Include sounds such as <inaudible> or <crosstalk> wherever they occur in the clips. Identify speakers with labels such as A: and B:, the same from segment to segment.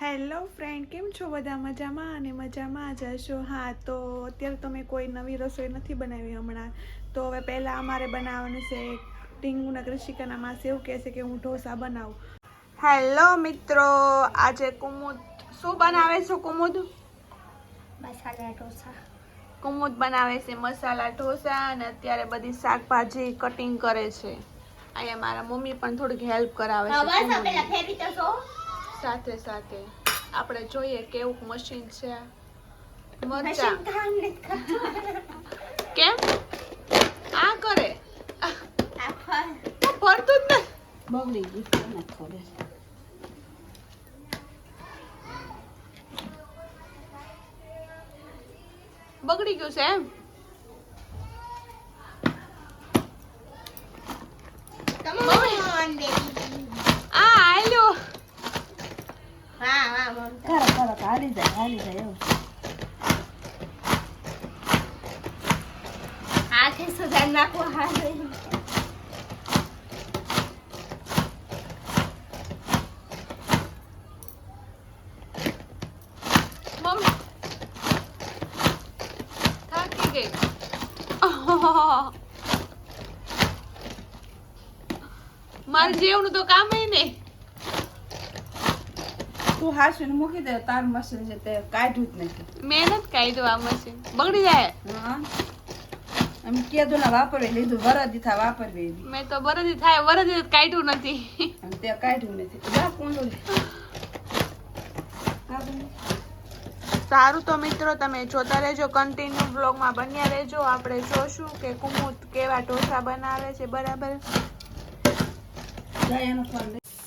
A: Hello friend કેમ છો બધા? મજામાં અને મજામાં જ હશો? હા તો અત્યારે તો મેં કોઈ નવી રસોઈ નથી બનાવી હમણાં. તો હવે પહેલાં અમારે બનાવવાનું છે ટીંગુના કૃષિકાના માસે એવું કહે છે કે હું ઢોસા બનાવું. હેલો મિત્રો આજે કુમુદ શું બનાવે છે કુમુદ?
B: મસાલા ઢોસા.
A: કુમુદ બનાવે છે મસાલા ઢોસા અને અત્યારે બધી શાકભાજી કટિંગ કરે છે. અહીંયા મારા મમ્મી પણ થોડીક હેલ્પ કરાવે છે સાથે સાથે. આપણે જોઈએ કેવું મશીન છે. મરચાં.
B: કામ નથી કરતું.
A: કેમ? આ કરે. ફરતું જ ને
C: બગડી ગયું ખબર.
A: બગડી ગયું છે એમ?
C: કરો કરો હાલી જાય હાલી જાય એવું.
B: હાથે સુધાર નાખવો હાથે.
A: ગઈ. <laughs> મારે જેવનું તો કામ ને
C: તું હાસવીને મૂકી દે તાર મશીન છે તે કાઢ્યું જ નથી.
A: મહેનત કાઢ્યું આ મશીન. બગડી જાય.
C: હા. અમે કીધું ના વાપરવી લીધું વરદી થા વાપરવી
A: મેં તો વરદી થાય વરદી કાઢ્યું નથી.
C: તે કાઢ્યું નથી. જા કાઢું.
A: સારું તો મિત્રો તમે જોતા રહેજો કન્ટિન્યુ બ્લોગમાં બન્યા રહેજો. આપણે જોશું કે કુમુદ કેવા ઢોસા બનાવે છે બરાબર?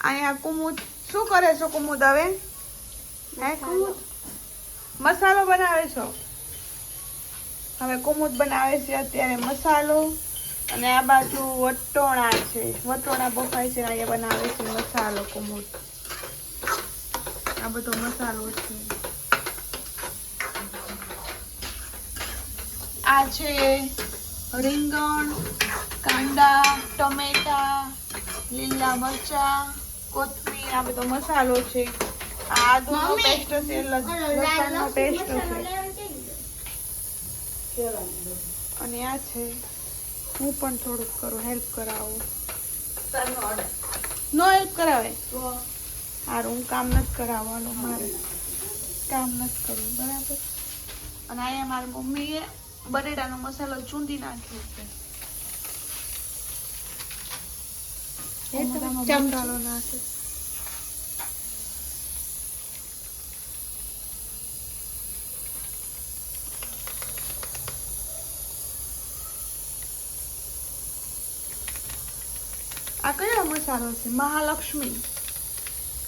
A: અહીંયા કુમુદ શું કરે છો કુમુદ હવે? હે કુમુદ? મસાલો બનાવે છો? હવે કુમુદ બનાવે છે અત્યારે મસાલો અને આ બાજુ વટોણા છે. વટોણા બફાય છે અહીંયા બનાવે છે મસાલો કુમુદ. આ બધો મસાલો છે. આ છે રીંગણ કાંદા ટમેટા લીલા મરચા કોથમીર આ બધો મસાલો છે. આદુનો પેસ્ટ છે લસણનો પેસ્ટ છે. અને આ છે હું પણ થોડુંક કરું હેલ્પ કરાવું. નો હેલ્પ કરાવે
C: તો?
A: સારું હું કામ નથી કરાવવાનું મારે કામ નથી કરવું બરાબર? અને અહીંયા મારી મમ્મીએ બટેટાનો મસાલો ચૂંદી નાખ્યો છે. મસાલો નાખે આ કયો મસાલો છે મહાલક્ષ્મી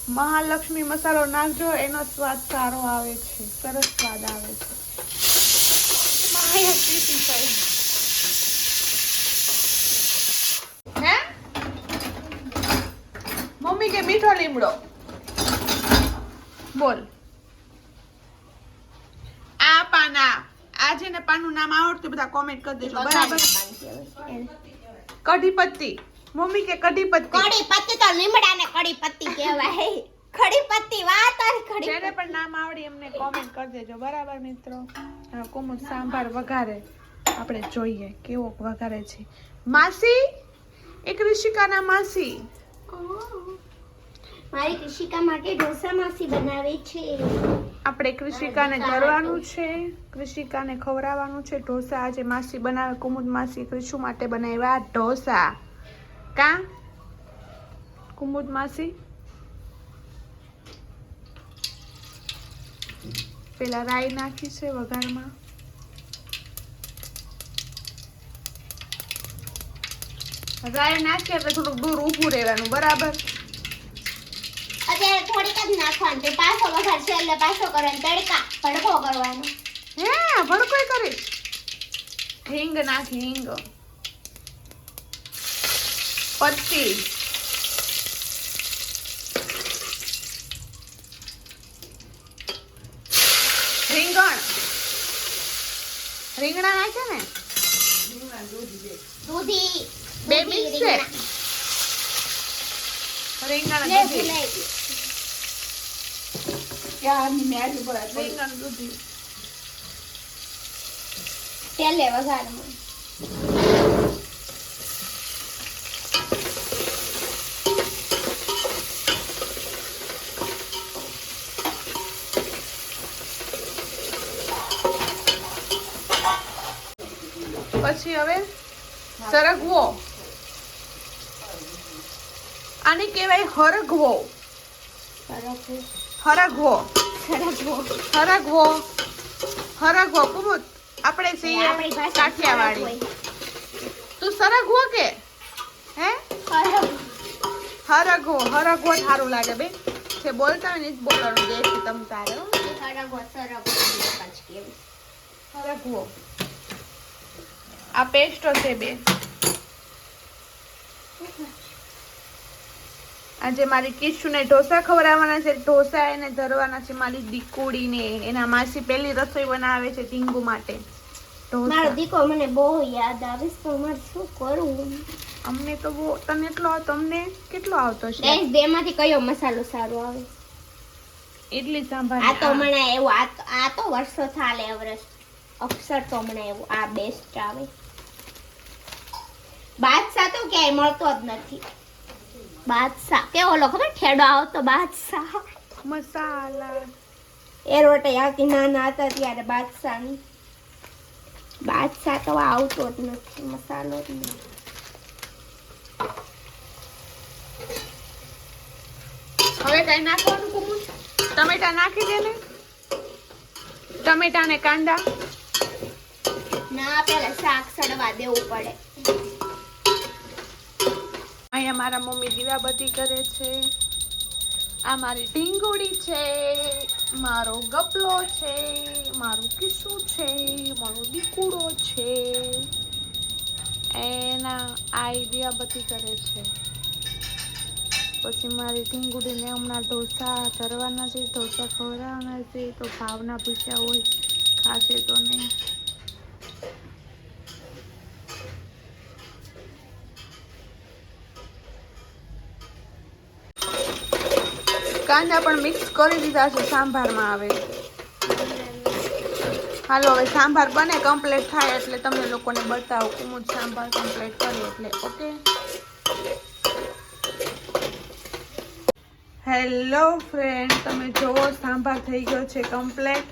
A: મહાલક્ષ્મી મસાલો નાખજો એનો સ્વાદ સારો આવે છે સરસ સ્વાદ આવે છે માયા પીતી થાય. હે મમ્મી કે મીઠો લીમડો. બોલ. આ પાના. આ જેને પાનું નામ આવડતું બધા કોમેન્ટ કરી દેજો. બરાબર? કઢી પત્તી મમ્મી કે કઢી પત્તી
B: કઢી પત્તી તો લીમડાને કઢી પત્તી કહેવાય. કઢી પત્તી વાત અને કઢી
A: જેને પણ નામ આવડી એમને કોમેન્ટ કરી દેજો. બરાબર મિત્રો? કુમુદ સાંભાર વઘારે. આપણે જોઈએ કેવો વઘારે છે. માસી? એક ઋષિકાના માસી.
B: મારી કૃષિકા માટે ઢોસા માસી બનાવે છે.
A: આપણે કૃષિકાને કરવાનું છે. કૃષિકાને ખવડાવવાનું છે. ઢોસા આજે માસી બનાવે કુમુદ માસી કૃષુ માટે બનાવ્યા ઢોસા. કા? કુમુદ માસી? પેલા રાઈ નાખી છે વઘારમાં. રાય નાખીએ એટલે થોડુંક દૂર ઊભું રહેવાનું બરાબર?
B: અત્યારે થોડીક જ નાખવાનું તે પાછો વઘાર છે એટલે પાછો કરવાનો તડકા. ભડકો કરવાનો.
A: હે ભડકો કરીશ. હિંગ નાખ હિંગ. પત્તી. રીંગણ. રીંગણા નાખે ને?
B: દૂધી.
A: બે
B: દૂધી,
A: છે?
B: રીંગણા.
A: દૂધી.
C: ક્યારની મેં બરાબર
A: રીંગણ દૂધી
B: તેલે
A: પછી હવે સરગવો આને કહેવાય હરગવો હરગવો હરગવો હરગવો કુમુદ આપણે છીએ કાઠિયાવાડી. તું સરગવો કે? હે? હરગવો હરગવો સારું લાગે બે છે બોલતા હોય ને બોલવાનું. જે છે તમ તારે હરગવો આ પેસ્ટો છે બે આજે મારી કિશુને ઢોસા ખવડાવવાના છે. ઢોસા એને ધરવાના છે મારી દીકુડીને. એના માસી પહેલી રસોઈ બનાવે છે ટીંગુ માટે.
B: મારો દીકો મને બહુ યાદ આવે છે તો મારે શું કરવું?
A: અમને તો બહુ તને એટલો આવતો કેટલો આવતો છે?
B: ગેસ બે માંથી કયો મસાલો સારો આવે?
A: ઇડલી સાંભળ
B: આ તો મને એવું આ તો- વર્ષો થાલે વર્ષ. અક્ષર તો મને એવું આ બેસ્ટ આવે. બાદશાહ તો ક્યાંય મળતો જ નથી. બાદશાહ. કેવો ઓલો ખબર? ઠેડો આવતો બાદશાહ.
A: મસાલા.
B: એ રોટે આવતી નાના હતા ત્યારે બાદશાહની. બાદશાહ તો આવતો જ નથી મસાલો જ નથી.
A: હવે કઈ નાખવાનું ટમેટા નાખી દે ને? ટમેટા ને કાંદા?
B: ના પેલા શાક સડવા દેવું પડે.
A: અહીંયા મારા મમ્મી દીવાબત્તી કરે છે. આ મારી ટીંગોડી છે, મારો ગપલો છે, મારું કિસ્સું છે, મારો દીકુડો છે. એના આઈડિયા દીવાબત્તી કરે છે. પછી મારી ઢીંગુડીને હમણાં ઢોસા તરવાના છે, ઢોસા ખવડાવવાના છે, તો ભાવના પૂછ્યા હોય, ખાશે તો નહીં. કાંદા પણ મિક્સ કરી દીધા છે, સાંભારમાં આવે. હાલો, હવે સાંભાર બને કમ્પ્લીટ થાય એટલે તમને લોકોને બતાવો. કુમુદ સાંભાર કમ્પ્લીટ કરી એટલે, ઓકે? હેલો ફ્રેન્ડ તમે જોવો, સાંભાર થઈ ગયો છે કમ્પ્લીટ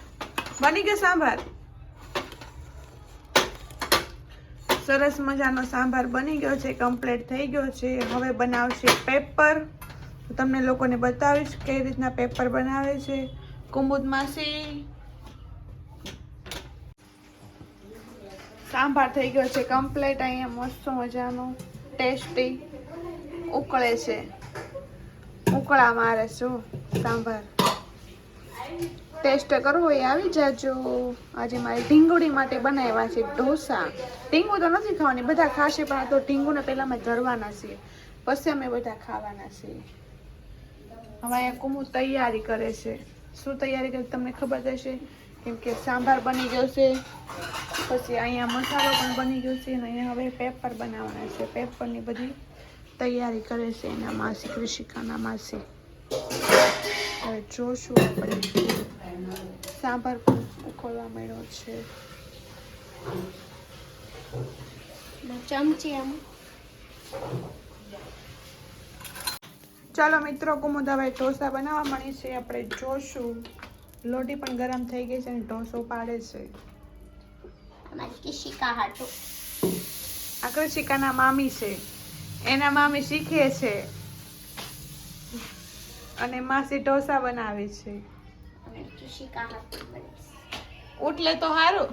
A: બની ગયો સાંભાર? સરસ મજાનો સાંભાર બની ગયો છે કમ્પ્લીટ થઈ ગયો છે. હવે બનાવશે પેપર હું તમને લોકોને બતાવીશ કઈ રીતના પેપર બનાવે છે. કુમુદ માસી સાંભાર થઈ ગયો છે કમ્પ્લેટ અહીંયા મસ્ત મજાનો ટેસ્ટી ઉકળે છે. ઉકળા મારે શું? સાંભાર. ટેસ્ટ કરવો હોય આવી જાજો. આજે મારી ઢીંગુડી માટે બનાવ્યા છે ઢોસા. ઢીંગુ તો નથી ખાવાની, બધા ખાશે પણ આ તો ઢીંગુને પહેલાં અમે ધરવાના છીએ. પછી અમે બધા ખાવાના છીએ. હવે અહીંયા કુમુ તૈયારી કરે છે. શું તૈયારી કરે તમને ખબર થશે કેમ કે સાંભાર બની ગયો છે. પછી અહીંયા મસાલો પણ બની ગયો છે અને અહીંયા હવે પેપર બનાવવાના છે. પેપરની બધી તૈયારી કરે છે એના માસી, કૃષિકાના માસી. હવે જોશું આપણે. સાંભાર પણ ઉકળવા મળ્યો છે.
B: ચમચી આમ.
A: ચાલો મિત્રો કુમુદ હવે ઢોસા બનાવવા મળી છે. આપણે જોશું. લોટી પણ ગરમ થઈ ગઈ છે અને ઢોસો પાડે છે. આ કૃષિકાના મામી છે. એના મામી શીખે છે. અને માસી ઢોસા બનાવે છે. ઉઠલે તો સારું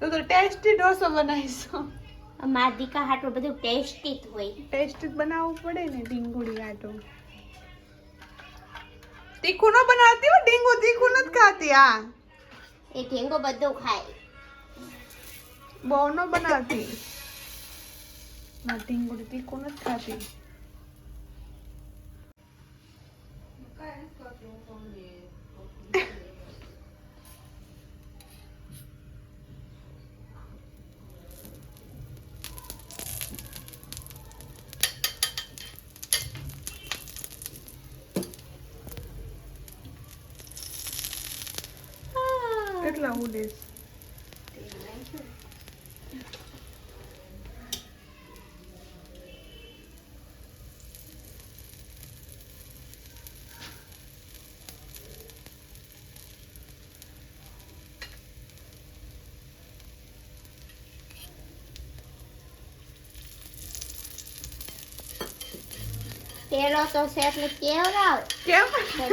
A: તું તો ટેસ્ટી ઢોસો બનાવીશું.
B: દીકા હાટો બધું ટેસ્ટી જ હોય.
A: ટેસ્ટી જ બનાવવું પડે ને ડીંગુડી હાટો. તીખું ન બનાવતી હો ડીંગુ તીખું નથી ખાતી આ
B: એ ઢેંગો બધું ખાય.
A: બહુ ન બનાવતી. ઢીંગુડી ડીંગુડી તીખું નથી ખાતી. કેટલા ઉડેસ
B: પેલો તો છે એટલે કેવડાવ
A: કેમ
B: કે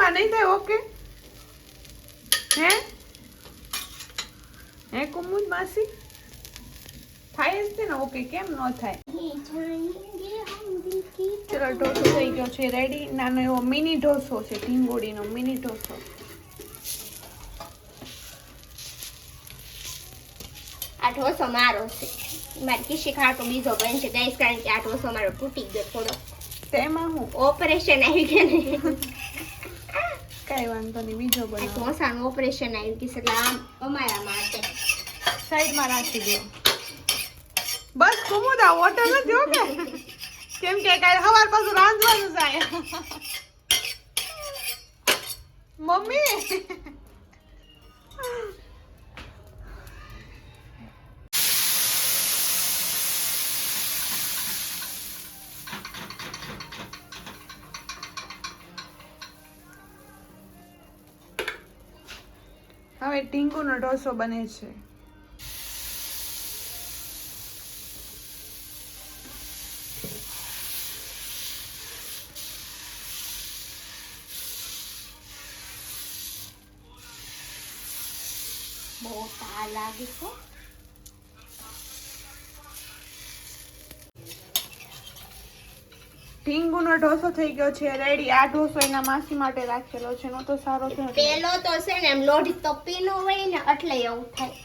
A: આ નહીં થાય ઓકે હે? હે કુમુદ માસી? થાય જ છે ને ઓકે કેમ ન થાય? ચલો ઢોસો થઈ ગયો છે રેડી નાનો એવો મિની ઢોસો છે ઢીંગોળીનો મિની ઢોસો.
B: આ ઢોસો મારો છે. મારી કિશી ખાટો બીજો બનશે ગાઈસ કારણ કે આ ઢોસો મારો તૂટી ગયો થોડો
A: તેમાં હું?
B: ઓપરેશન આવી ગયા ને.
A: કઈ વાંધો નહીં બીજો બનાવો.
B: ઢોસાનું ઓપરેશન આવી ગયું એટલે આમ અમારા માટે.
A: સાઈડમાં રાખી દો. બસ કુમુદા વોટર નથી હો કે? કેમ કે કાલે સવાર પાછું રાંધવાનું જાય મમ્મી! હવે ટીંગુનો ઢોસો બને છે.
B: બહુ તાર લાગે છે.
A: ઢીંગુનો ઢોસો થઈ ગયો છે. રેડી આ ઢોસો એના માસી માટે રાખેલો છે. નો તો સારો છે.
B: પેલો તો છે ને એમ લોઢી તપીનો હોય ને એટલે એવું થાય.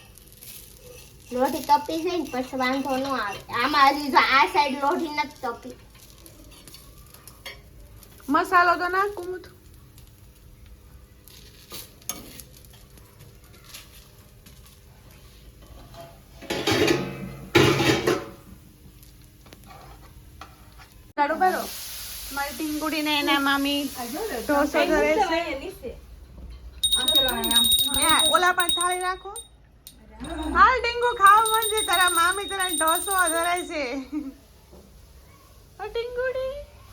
B: લોઢી તપી જાય ને પછી વાંધો ન આવે. આમાં હજી આ સાઈડ લોઢી નથી તપી.
A: મસાલો તો નાખ ભરો મારી ટીંગુડીને એના મામી ઢોસો ધરે છે. ઓલા પણ થાળી રાખો. હાલ ટીંગુ ખાવા મન છે તારા મામી તને ઢોસો ધરે છે. ટીંગુડી